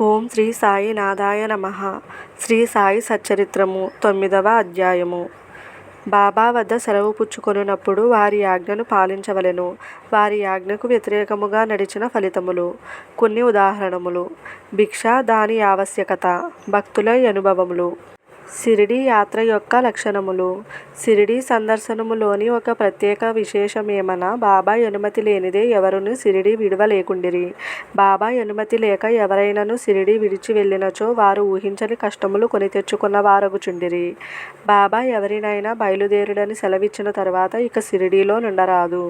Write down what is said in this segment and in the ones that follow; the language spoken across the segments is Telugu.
ఓం శ్రీ సాయి నాదాయ నమ. శ్రీ సాయి సచ్చరిత్రము తొమ్మిదవ అధ్యాయము. బాబా వద్ద సెలవు పుచ్చుకొనున్నప్పుడు వారి ఆజ్ఞను పాలించవలెను. వారి ఆజ్ఞకు వ్యతిరేకముగా నడిచిన ఫలితములు కొన్ని ఉదాహరణములు. భిక్ష దాని ఆవశ్యకత భక్తుల అనుభవములు. సిరిడి యాత్ర యొక్క లక్షణములు. సిరిడి సందర్శనములోని ఒక ప్రత్యేక విశేషమేమన? బాబా అనుమతి లేనిదే ఎవరును సిరిడి విడవలేకుండిరి. బాబా అనుమతి లేక ఎవరైనను సిరిడి విడిచి వెళ్ళినచో వారు ఊహించని కష్టములు కొని తెచ్చుకున్న వారగుచుండిరి. బాబా ఎవరినైనా బయలుదేరుడని సెలవిచ్చిన తర్వాత ఇక షిరిడీలో నుండరాదు.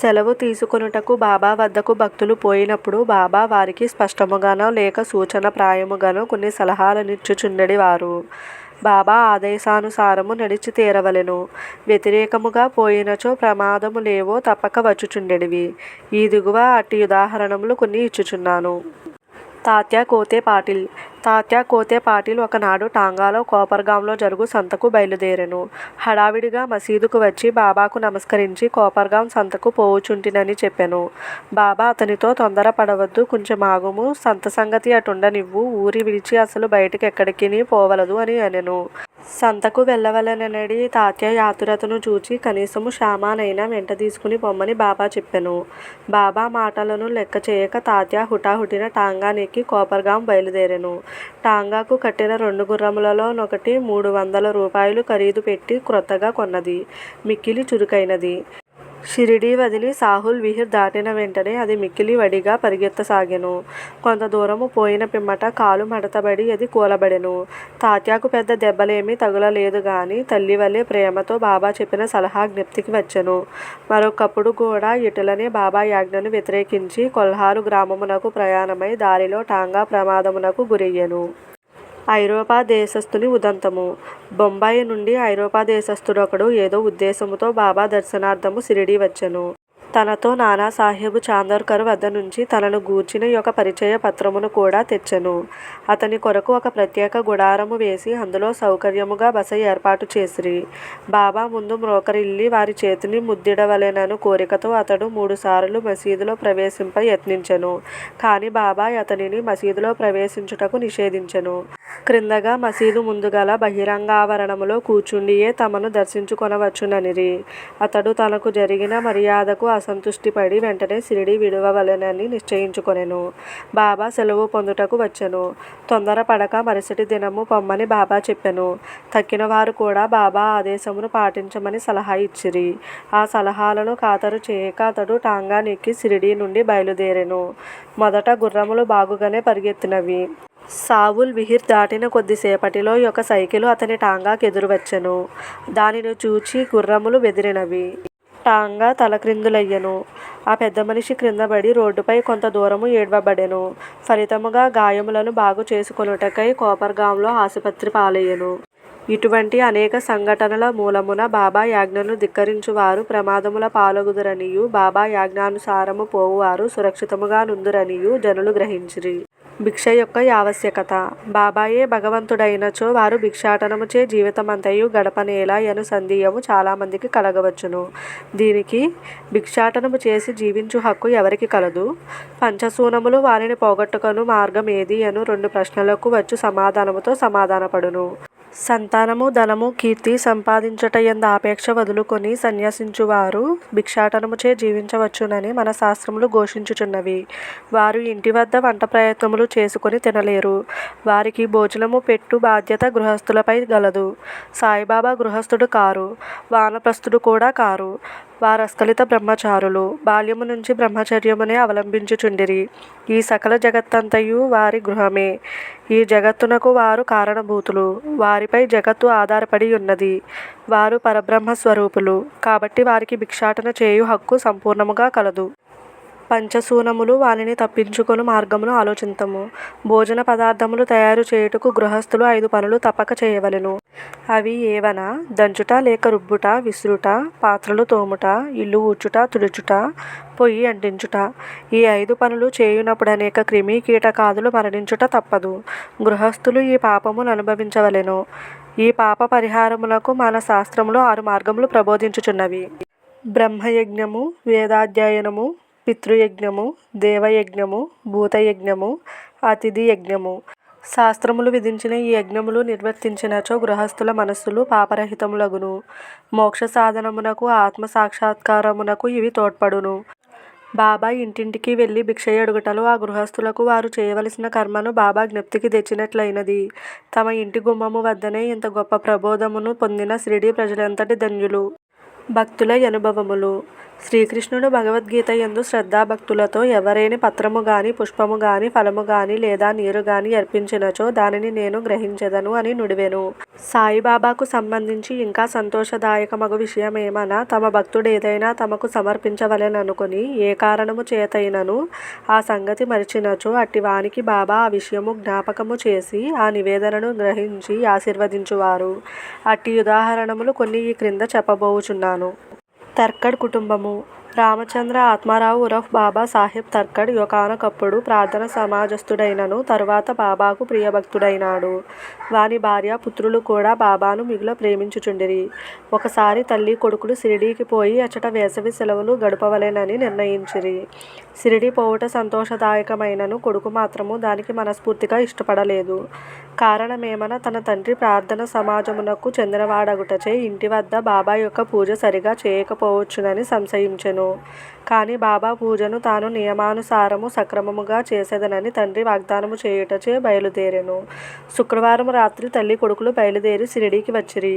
సెలవు తీసుకొనుటకు బాబా వద్దకు భక్తులు పోయినప్పుడు బాబా వారికి స్పష్టముగానో లేక సూచన ప్రాయముగానో కొన్ని సలహాలనిచ్చుచుండడి వారు బాబా ఆదేశానుసారము నడిచి తీరవలెను. వ్యతిరేకముగా పోయినచో ప్రమాదము లేవో తప్పక వచ్చుచుండెడివి. ఈ దిగువ అట్టి ఉదాహరణములు కొన్ని ఇచ్చుచున్నాను. తాత్యా కోతే పాటిల్. తాత్యా కోతే పాటిల్ ఒకనాడు టాంగాలో కోపర్గాంలో జరుగు సంతకు బయలుదేరెను. హడావిడిగా మసీదుకు వచ్చి బాబాకు నమస్కరించి కోపర్గాం సంతకు పోవుచుంటినని చెప్పెను. బాబా అతనితో తొందర పడవద్దు కొంచెం ఆగుము సంత సంగతి అటుండనివ్వు ఊరి విడిచి అసలు బయటికి ఎక్కడికి పోవలదు అని అనెను. సంతకు వెళ్ళవలెనడి తాత్య యాతురతను చూచి కనీసము శ్యామానైనా వెంట తీసుకుని పొమ్మని బాబా చెప్పెను. బాబా మాటలను లెక్క చేయక తాత్య హుటాహుటిన టాంగానికి కోపర్గాం బయలుదేరెను. టాంగాకు కట్టిన రెండు గుర్రములలోనొకటి మూడు వందల రూపాయలు ఖరీదు పెట్టి క్రొత్తగా కొన్నది. మిక్కిలి చురుకైనది. షిరిడీ వదిలి సాహుల్ విహిర్ దాటిన వెంటనే అది మిక్కిలి వడిగా పరిగెత్తసాగెను. కొంత దూరము పోయిన పిమ్మట కాలు మడతబడి అది కూలబడెను. తాత్యాకు పెద్ద దెబ్బలేమీ తగులలేదు గాని తల్లి వల్లే ప్రేమతో బాబా చెప్పిన సలహా జ్ఞప్తికి వచ్చెను. మరొకప్పుడు కూడా ఇటులనే బాబా యాజ్ఞను వ్యతిరేకించి కొల్హారు గ్రామమునకు ప్రయాణమై దారిలో టాంగా ప్రమాదమునకు గురయ్యెను. ఐరోపా దేశస్థుని ఉదంతము. బొంబాయి నుండి ఐరోపా దేశస్థుడొకడు ఏదో ఉద్దేశముతో బాబా దర్శనార్థము షిరిడీ వచ్చెను తనతో నానాసాహెబు చాందర్కర్ వద్ద నుంచి తనను గూర్చిన యొక్క పరిచయ పత్రమును కూడా తెచ్చెను. అతని కొరకు ఒక ప్రత్యేక గుడారము వేసి అందులో సౌకర్యముగా బస ఏర్పాటు చేసిరి. బాబా ముందు మ్రోకరిల్లి వారి చేతిని ముద్దిడవలెనను కోరికతో అతడు మూడుసార్లు మసీదులో ప్రవేశింప యత్నించెను. కానీ బాబా అతనిని మసీదులో ప్రవేశించుటకు నిషేధించెను. క్రిందగా మసీదు ముందుగల బహిరంగావరణములో కూర్చుండియే తమను దర్శించుకొనవచ్చుననిరి. అతడు తనకు జరిగిన మర్యాదకు అసంతృష్టిపడి వెంటనే సిరిడి విడవవలెనని నిశ్చయించుకొనెను. బాబా సెలవు పొందుటకు వచ్చెను. తొందరపడక మరుసటి దినము పొమ్మని బాబా చెప్పెను. తక్కిన వారు కూడా బాబా ఆదేశమును పాటించమని సలహా ఇచ్చిరి. ఆ సలహాలను ఖాతరు చేయక అతడు టాంగా నెక్కి షిరిడీ నుండి బయలుదేరెను. మొదట గుర్రములు బాగుగానే పరిగెత్తినవి. సావుల్ విహిర్ దాటిన కొద్దిసేపటిలో ఒక సైకిలు అతని టాంగాకు ఎదురు వచ్చెను దానిని చూచి గుర్రములు బెదిరినవి. టాంగా తలక్రిందులయ్యెను. ఆ పెద్ద మనిషి క్రిందబడి రోడ్డుపై కొంత దూరము ఏడ్వబడెను. ఫలితముగా గాయములను బాగు చేసుకొనుటకై కోపర్గాంలో ఆసుపత్రి పాలయ్యెను. ఇటువంటి అనేక సంఘటనల మూలమున బాబా యాజ్ఞను ధిక్కరించువారు ప్రమాదముల పాలగుదురనియు బాబా యాజ్ఞానుసారము పోవువారు సురక్షితముగా నుందురనియు జనులు గ్రహించిరి. భిక్ష యొక్క ఆవశ్యకత బాబాయే భగవంతుడైనచో వారు భిక్షాటనముచే జీవితమంతయు గడపనేలా అను సందేహము చాలామందికి కలగవచ్చును. దీనికి భిక్షాటనము చేసి జీవించు హక్కు ఎవరికి కలదు? పంచశూనములు వారిని పోగొట్టుకొను మార్గం ఏది? అను రెండు ప్రశ్నలకు వచ్చు సమాధానముతో సమాధానపడును. సంతానము ధనము కీర్తి సంపాదించుటయందు ఆపేక్ష వదులుకొని సన్యసించువారు భిక్షాటనముచే జీవించవచ్చునని మన శాస్త్రములు ఘోషించుచున్నవి. వారు ఇంటి వద్ద వంట ప్రయత్నములు చేసుకొని తినలేరు. వారికి భోజనము పెట్టు బాధ్యత గృహస్థులపై గలదు. సాయిబాబా గృహస్థుడు కారు వానప్రస్థుడు కూడా కారు. వారస్ఖలిత బ్రహ్మచారులు బాల్యము నుంచి బ్రహ్మచర్యమునే అవలంబించుచుండిరి. ఈ సకల జగత్తంతయు వారి గృహమే. ఈ జగత్తునకు వారు కారణభూతులు. వారిపై జగత్తు ఆధారపడి ఉన్నది. వారు పరబ్రహ్మ స్వరూపులు కాబట్టి వారికి భిక్షాటన చేయు హక్కు సంపూర్ణముగా కలదు. పంచశూనములు వానిని తప్పించుకొను మార్గమును ఆలోచింతము. భోజన పదార్థములు తయారు చేయుటకు గృహస్థులు ఐదు పనులు తప్పక చేయవలెను. అవి ఏవన? దంచుట లేక రుబ్బుట విసురుట పాత్రలు తోముట ఇల్లు ఊడ్చుట తుడుచుట పొయ్యి అంటించుట. ఈ ఐదు పనులు చేయునప్పుడు అనేక క్రిమి కీటకాదులు మరణించుట తప్పదు. గృహస్థులు ఈ పాపమును అనుభవించవలెను. ఈ పాప పరిహారములకు మన శాస్త్రములు ఆరు మార్గములు ప్రబోధించుచున్నవి. బ్రహ్మయజ్ఞము వేదాధ్యయనము పితృయజ్ఞము దేవయజ్ఞము భూతయజ్ఞము అతిథి యజ్ఞము శాస్త్రములు విధించిన ఈ యజ్ఞములు నిర్వర్తించినచో గృహస్థుల మనస్సులు పాపరహితములగును. మోక్ష సాధనమునకు ఆత్మ సాక్షాత్కారమునకు ఇవి తోడ్పడును. బాబా ఇంటింటికి వెళ్ళి భిక్ష అడుగుటలో ఆ గృహస్థులకు వారు చేయవలసిన కర్మను బాబా జ్ఞప్తికి తెచ్చినట్లయినది. తమ ఇంటి గుమ్మము వద్దనే ఇంత గొప్ప ప్రబోధమును పొందిన షిరిడీ ప్రజలంతటి ధన్యులు. భక్తుల అనుభవములు. శ్రీకృష్ణుడు భగవద్గీత యందు శ్రద్ధాభక్తులతో ఎవరేని పత్రము గాని పుష్పము గాని ఫలము గాని లేదా నీరు గాని అర్పించినచో దానిని నేను గ్రహించెదను అని నుడివెను. సాయిబాబాకు సంబంధించి ఇంకా సంతోషదాయకమగు విషయమేమనా తమ భక్తుడేదైనా తమకు సమర్పించవలెననుకుని ఏ కారణము చేతైనను ఆ సంగతి మరిచినచో అట్టి వానికి బాబా ఆ విషయము జ్ఞాపకము చేసి ఆ నివేదనను గ్రహించి ఆశీర్వదించువారు. అట్టి ఉదాహరణములు కొన్ని ఈ క్రింద చెప్పబోచున్నాను. తర్కడ్ కుటుంబము. రామచంద్ర ఆత్మారావు ఉరఫ్ బాబా సాహెబ్ తర్కడ్ యొకానొకప్పుడు ప్రార్థన సమాజస్థుడైనను తరువాత బాబాకు ప్రియభక్తుడైనాడు. వాని భార్య పుత్రులు కూడా బాబాను మిగుల ప్రేమించుచుండిరి. ఒకసారి తల్లి కొడుకులు షిరిడీకి పోయి అచట వేసవి సెలవులు గడపవలేనని నిర్ణయించిరి. సిరిడి పోవుట సంతోషదాయకమైనను కొడుకు మాత్రము దానికి మనస్ఫూర్తిగా ఇష్టపడలేదు. కారణమేమన తన తండ్రి ప్రార్థన సమాజమునకు చెందినవాడగుటచే ఇంటి వద్ద బాబా యొక్క పూజ సరిగా చేయకపోవచ్చునని సంశయించెను. కానీ బాబా పూజను తాను నియమానుసారము సక్రమముగా చేసేదనని తండ్రి వాగ్దానము చేయుటచే బయలుదేరెను. శుక్రవారం రాత్రి తల్లి కొడుకులు బయలుదేరి షిరిడీకి వచ్చిరి.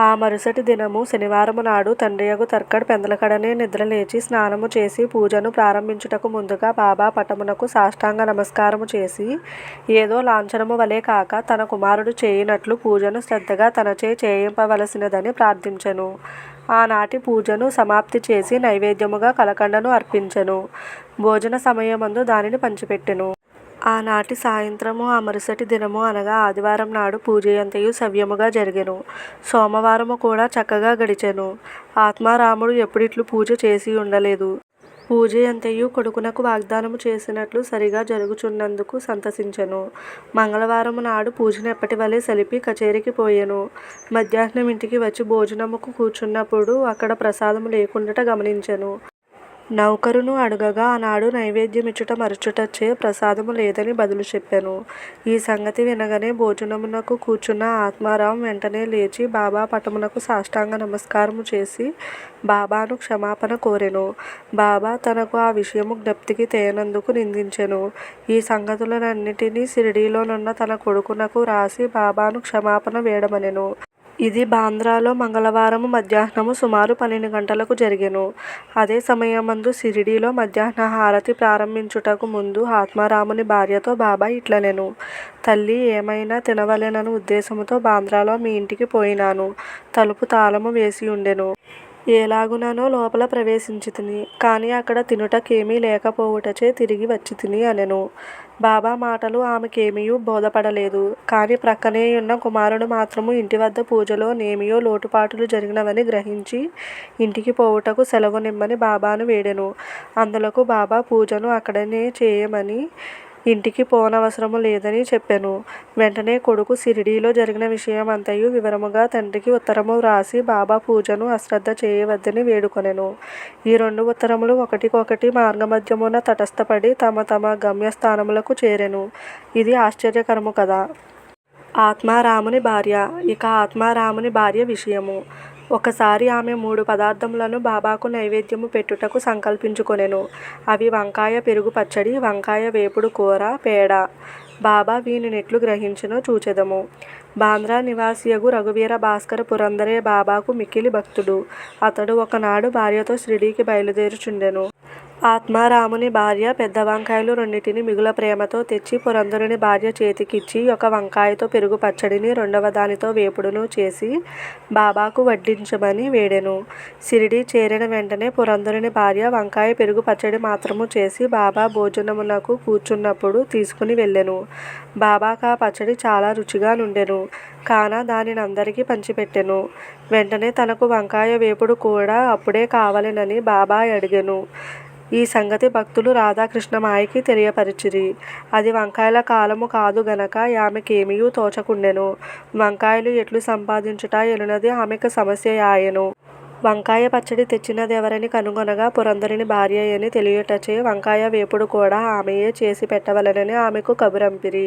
ఆ మరుసటి దినము శనివారము నాడు తండ్రియగు తర్కడ్ పెందలకడనే నిద్రలేచి స్నానము చేసి పూజను ప్రారంభించుటకు ముందుగా బాబా పటమునకు సాష్టాంగ నమస్కారము చేసి ఏదో లాంఛనము వలె కాక తన కుమారుడు చేయినట్లు పూజను శ్రద్ధగా తనచే చేయింపవలసినదని ప్రార్థించెను. ఆనాటి పూజను సమాప్తి చేసి నైవేద్యముగా కలకండను అర్పించెను. భోజన సమయమందు దానిని పంచిపెట్టెను. ఆనాటి సాయంత్రము ఆ మరుసటి దినము అనగా ఆదివారం నాడు పూజయంతయు సవ్యముగా జరిగెను. సోమవారము కూడా చక్కగా గడిచెను. ఆత్మారాముడు ఎప్పుడిట్లు పూజ చేసి ఉండలేదు. పూజయంతయు కొడుకునకు వాగ్దానము చేసినట్లు సరిగా జరుగుచున్నందుకు సంతసించెను. మంగళవారము నాడు పూజనెప్పటి వలె సలిపి కచేరికి పోయెను. మధ్యాహ్నం ఇంటికి వచ్చి భోజనముకు కూర్చున్నప్పుడు అక్కడ ప్రసాదము లేకుండాట గమనించెను. నౌకరును అడుగగా ఆనాడు నైవేద్యమిచ్చుట మరచుటచే ప్రసాదము లేదని బదులు చెప్పెను. ఈ సంగతి వినగానే భోజనమునకు కూర్చున్న ఆత్మారాం వెంటనే లేచి బాబా పటమునకు సాష్టాంగ నమస్కారము చేసి బాబాను క్షమాపణ కోరెను. బాబా తనకు ఆ విషయము జ్ఞప్తికి తేనందుకు నిందించెను. ఈ సంగతులనన్నిటినీ షిరిడీలోనున్న తన కొడుకునకు రాసి బాబాను క్షమాపణ వేడమనెను. ఇది బాంద్రాలో మంగళవారము మధ్యాహ్నము సుమారు పన్నెండు గంటలకు జరిగెను. అదే సమయమందు సిరిడీలో మధ్యాహ్న హారతి ప్రారంభించుటకు ముందు ఆత్మారాముని భార్యతో బాబా ఇట్లనెను. తల్లి ఏమైనా తినవలెనను ఉద్దేశముతో బాంద్రాలో మీ ఇంటికి పోయినాను. తలుపు తాళము వేసి ఉండెను. ఎలాగుననో లోపల ప్రవేశించితిని కానీ అక్కడ తినుటకేమీ లేకపోవుటచే తిరిగి వచ్చితిని అనెను. బాబా మాటలు ఆమెకేమియూ బోధపడలేదు. కానీ ప్రక్కనేయున్న కుమారుడు మాత్రము ఇంటివద్ద పూజలో నేమియో లోటుపాటులు జరిగినవని గ్రహించి ఇంటికి పోవుటకు సెలవు నిమ్మని బాబాను వేడెను. అందులకు బాబా పూజను అక్కడనే చేయమని ఇంటికి పోనవసరము లేదని చెప్పెను. వెంటనే కొడుకు షిరిడీలో జరిగిన విషయమంతయు వివరముగా తండ్రికి ఉత్తరము వ్రాసి బాబా పూజను అశ్రద్ధ చేయవద్దని వేడుకొనెను. ఈ రెండు ఉత్తరములు ఒకటికొకటి మార్గమధ్యమున తటస్థపడి తమ తమ గమ్యస్థానములకు చేరెను. ఇది ఆశ్చర్యకరము కదా. ఆత్మారాముని భార్య. ఇక ఆత్మారాముని భార్య విషయము. ఒకసారి ఆమె మూడు పదార్థములను బాబాకు నైవేద్యము పెట్టుటకు సంకల్పించుకొనెను. అవి వంకాయ పెరుగు పచ్చడి వంకాయ వేపుడు కూర పేడ. బాబా వీనినెట్లు గ్రహించినో చూచెదము. బాంద్రా నివాసియగు రఘువీర భాస్కర పురందరే బాబాకు మిక్కిలి భక్తుడు. అతడు ఒకనాడు భార్యతో షిరిడీకి బయలుదేరుచుండెను. ఆత్మారాముని భార్య పెద్ద వంకాయలు రెండిటిని మిగుల ప్రేమతో తెచ్చి పురంధరుని భార్య చేతికిచ్చి ఒక వంకాయతో పెరుగు పచ్చడిని రెండవ దానితో వేపుడును చేసి బాబాకు వడ్డించమని వేడెను. షిరిడీ చేరిన వెంటనే పురంధరుని భార్య వంకాయ పెరుగు పచ్చడి మాత్రము చేసి బాబా భోజనమునకు కూర్చున్నప్పుడు తీసుకుని వెళ్ళెను. బాబాకు ఆ పచ్చడి చాలా రుచిగా నుండెను. కాన దానిని అందరికీ పంచిపెట్టెను. వెంటనే తనకు వంకాయ వేపుడు కూడా అప్పుడే కావలెనని బాబా అడిగెను. ఈ సంగతి భక్తులు రాధాకృష్ణమాయకి తెలియపరిచిరి. అది వంకాయల కాలము కాదు గనక ఆమెకేమియూ తోచకుండెను. వంకాయలు ఎట్లు సంపాదించుట ఎనున్నది ఆమెకు సమస్య ఆయెను వంకాయ పచ్చడి తెచ్చినదెవరని కనుగొనగా పురంధరిని భార్య అని తెలియుటచే వంకాయ వేపుడు కూడా ఆమెయే చేసి పెట్టవలనని ఆమెకు కబురంపిరి.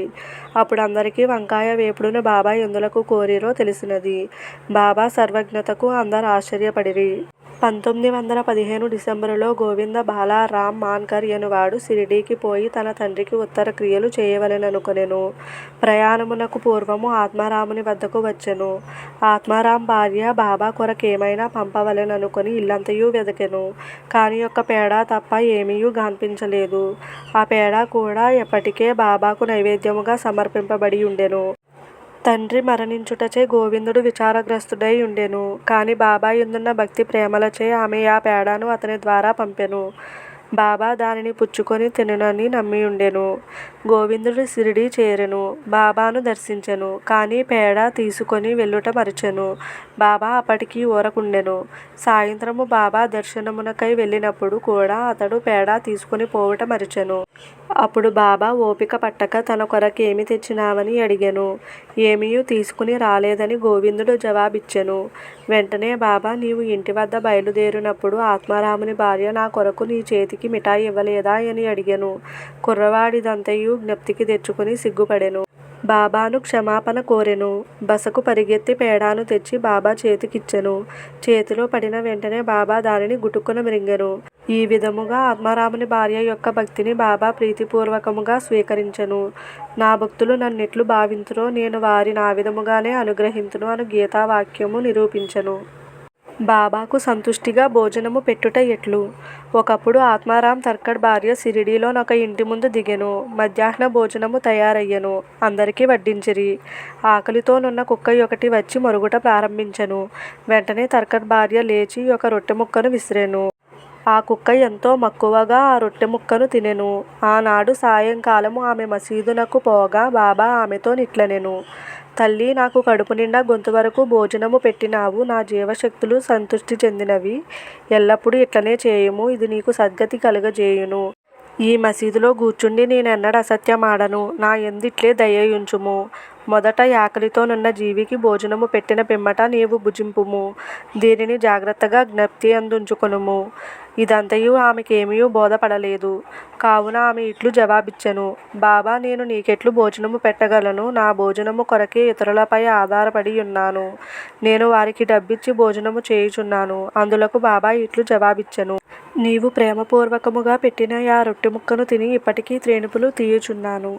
అప్పుడందరికీ వంకాయ వేపుడును బాబా ఎందులకు కోరిరో తెలిసినది. బాబా సర్వజ్ఞతకు అందరు ఆశ్చర్యపడిరి. పంతొమ్మిది వందల పదిహేను డిసెంబరులో గోవింద బాలా రామ్ మాన్కర్ యనువాడు షిరిడీకి పోయి తన తండ్రికి ఉత్తర క్రియలు చేయవలెననుకొనెను. ప్రయాణమునకు పూర్వము ఆత్మారాముని వద్దకు వచ్చెను. ఆత్మారాం భార్య బాబా కొరకేమైనా పంపవలెననుకొని ఇల్లంతయు వెదకెను. కాని యొక్క పేడ తప్ప ఏమీయూ కనిపించలేదు ఆ పేడ కూడా ఎప్పటికే బాబాకు నైవేద్యముగా సమర్పింపబడి ఉండెను. తండ్రి మరణించుటచే గోవిందుడు విచారగ్రస్తుడై ఉండెను. కాని బాబాయందున్న భక్తి ప్రేమలచే ఆమె ఆ పేడను అతని ద్వారా పంపెను. బాబా దానిని పుచ్చుకొని తినునని నమ్మియుండెను. గోవిందుడు షిరిడీ చేరెను. బాబాను దర్శించెను. కానీ పేడ తీసుకొని వెళ్ళుట మరచెను. బాబా అప్పటికి ఊరకుండెను. సాయంత్రము బాబా దర్శనమునకై వెళ్ళినప్పుడు కూడా అతడు పేడ తీసుకొని పోవుట మరచెను. అప్పుడు బాబా ఓపిక పట్టక తన కొరకేమి తెచ్చినావని అడిగాను. ఏమీయూ తీసుకుని రాలేదని గోవిందుడు జవాబిచ్చెను. వెంటనే బాబా నీవు ఇంటి వద్ద బయలుదేరినప్పుడు ఆత్మారాముని భార్య నా కొరకు నీ చేతికి మిఠాయి ఇవ్వలేదా అని అడిగాను. కుర్రవాడిదంతయు జ్ఞప్తికి తెచ్చుకుని సిగ్గుపడెను. బాబాను క్షమాపణ కోరెను. బసకు పరిగెత్తి పేడాను తెచ్చి బాబా చేతికిచ్చెను. చేతిలో పడిన వెంటనే బాబా దానిని గుటుక్కున మ్రింగెను. ఈ విధముగా ఆత్మారాముని భార్య యొక్క భక్తిని బాబా ప్రీతిపూర్వకముగా స్వీకరించెను. నా భక్తులు నన్నెట్లు భావించురో నేను వారి నా విధముగానే అనుగ్రహించును అను గీతావాక్యము నిరూపించెను. బాబాకు సంతుష్టిగా భోజనము పెట్టుట ఎట్లు? ఒకప్పుడు ఆత్మారాం తర్కడ్ భార్య షిరిడీలోనొక ఇంటి ముందు దిగెను. మధ్యాహ్న భోజనము తయారయ్యెను. అందరికీ వడ్డించిరి. ఆకలితోనున్న కుక్క ఒకటి వచ్చి మరుగుట ప్రారంభించెను. వెంటనే తర్కడ్ భార్య లేచి ఒక రొట్టె ముక్కను విసిరెను. ఆ కుక్క ఎంతో మక్కువగా ఆ రొట్టె ముక్కను తినెను. ఆనాడు సాయంకాలము ఆమె మసీదునకు పోగా బాబా ఆమెతో నిట్లనెను. తల్లి నాకు కడుపు నిండా గొంతు వరకు భోజనము పెట్టినావు. నా జీవశక్తులు సంతృష్టి చెందినవి. ఎల్లప్పుడూ ఇట్లనే చేయుము. ఇది నీకు సద్గతి కలుగజేయును. ఈ మసీదులో కూర్చుండి నేనెన్నడ అసత్యమాడను. నా ఎందిట్లే దయయుంచుము. మొదట ఆకలితోనున్న జీవికి భోజనము పెట్టిన పిమ్మట నీవు భుజింపుము. దీనిని జాగ్రత్తగా జ్ఞప్తి అందుంచుకొనుము. ఇదంతయు ఆమెకేమీ బోధపడలేదు. కావున ఆమె ఇట్లు జవాబిచ్చెను. బాబా నేను నీకెట్లు భోజనము పెట్టగలను. నా భోజనము కొరకే ఇతరులపై ఆధారపడి ఉన్నాను. నేను వారికి డబ్బిచ్చి భోజనము చేయుచున్నాను. అందులకు బాబా ఇట్లు జవాబిచ్చెను. నీవు ప్రేమపూర్వకముగా పెట్టిన ఆ రొట్టె ముక్కను తిని ఇప్పటికీ త్రేణుపులు తీయుచున్నాను.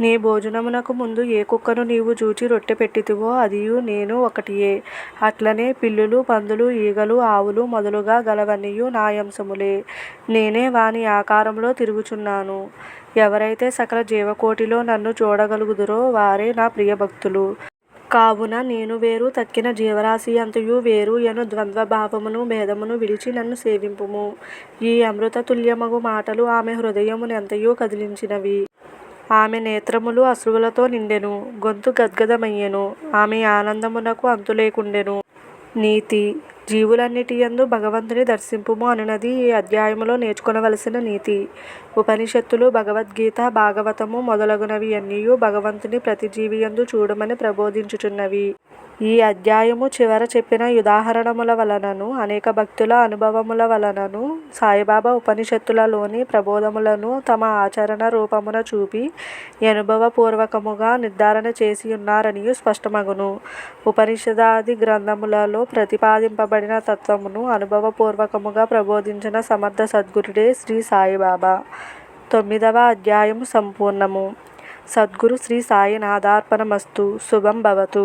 నీ భోజనమునకు ముందు ఏ కుక్కను నీవు జూచి రొట్టె పెట్టితివో అదియు నేను ఒకటియే. అట్లనే పిల్లులు పందులు ఈగలు ఆవులు మొదలుగా గలవన్నీయు నా అంశములే నేనే వాని ఆకారంలో తిరుగుచున్నాను. ఎవరైతే సకల జీవకోటిలో నన్ను చూడగలుగుదురో వారే నా ప్రియభక్తులు కావున నేను వేరు తక్కిన జీవరాశి అంతయు వేరు యను ద్వంద్వభావమును భేదమును విడిచి నన్ను సేవింపుము. ఈ అమృతతుల్యమగు మాటలు ఆమె హృదయమునెంతయో కదిలించినవి. ఆమె నేత్రములు అశ్రువులతో నిండెను గొంతు గద్గదమయ్యెను ఆమె ఆనందమునకు అంతులేకుండెను. నీతి జీవులన్నిటియందు భగవంతుని దర్శింపుము అనునది ఈ అధ్యాయములో నేర్చుకొనవలసిన నీతి. ఉపనిషత్తులు భగవద్గీత భాగవతము మొదలగునవి అన్నియు భగవంతుని ప్రతి జీవియందు చూడమని ప్రబోధించుచున్నవి. ఈ అధ్యాయము చివర చెప్పిన ఉదాహరణముల వలనను అనేక భక్తుల అనుభవముల వలనను సాయిబాబా ఉపనిషత్తులలోని ప్రబోధములను తమ ఆచరణ రూపమున చూపి అనుభవపూర్వకముగా నిర్ధారణ చేసి ఉన్నారని స్పష్టమగును. ఉపనిషదాది గ్రంథములలో ప్రతిపాదింపబడిన తత్వమును అనుభవపూర్వకముగా ప్రబోధించిన సమర్థ సద్గురుడే శ్రీ సాయిబాబా. తొమ్మిదవ అధ్యాయము సంపూర్ణము. సద్గురు శ్రీ సాయినాథార్పణమస్తు. శుభం భవతు.